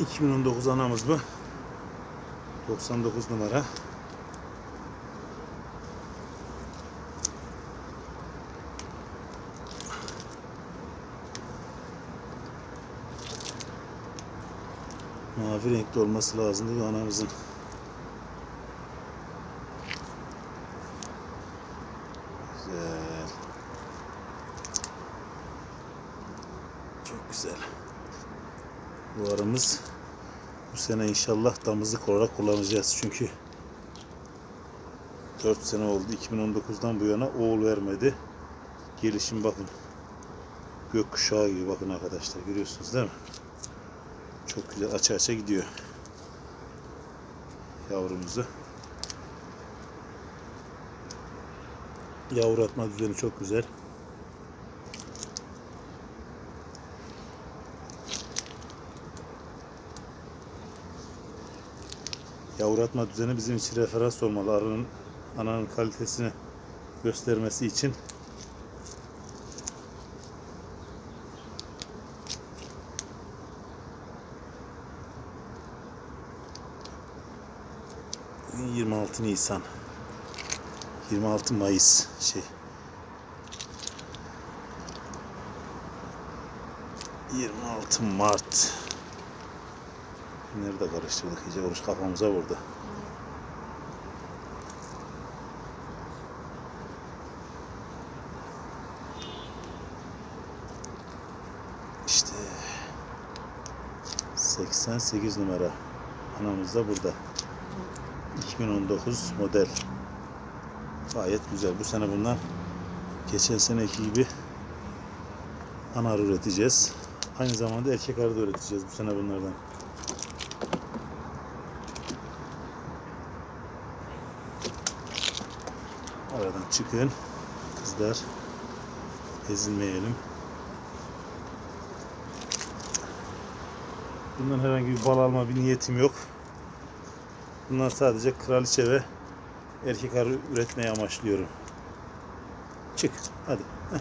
2019 anamız bu. 99 numara. Mavi renkli olması lazımdı bu anamızın. Güzel. Çok güzel. Bu bu sene inşallah damızlık olarak kullanacağız. Çünkü 4 sene oldu. 2019'dan bu yana oğul vermedi. Gelişim bakın. Gökkuşağı gibi bakın arkadaşlar. Görüyorsunuz değil mi? Çok güzel aça aça gidiyor. Yavrumuzu. Yavru atma düzeni çok güzel. Yavru atma düzeni bizim için referans olmalı. Arının ananın kalitesini göstermesi için. Bugün 26 Nisan. 26 Mayıs şey. 26 Mart. Nerede karıştırdık iyice oruç kafamıza vurdu. İşte 88 numara. Anamız da burada. 2019 model. Gayet güzel. Bu sene bundan geçen seneki gibi anar üreteceğiz. Aynı zamanda erkek arı da üreteceğiz bu sene bunlardan. Aradan çıkın. Kızlar. Ezilmeyelim. Bundan herhangi bir bal alma bir niyetim yok. Bundan sadece kraliçe ve erkek arı üretmeyi amaçlıyorum. Çık. Hadi. Heh.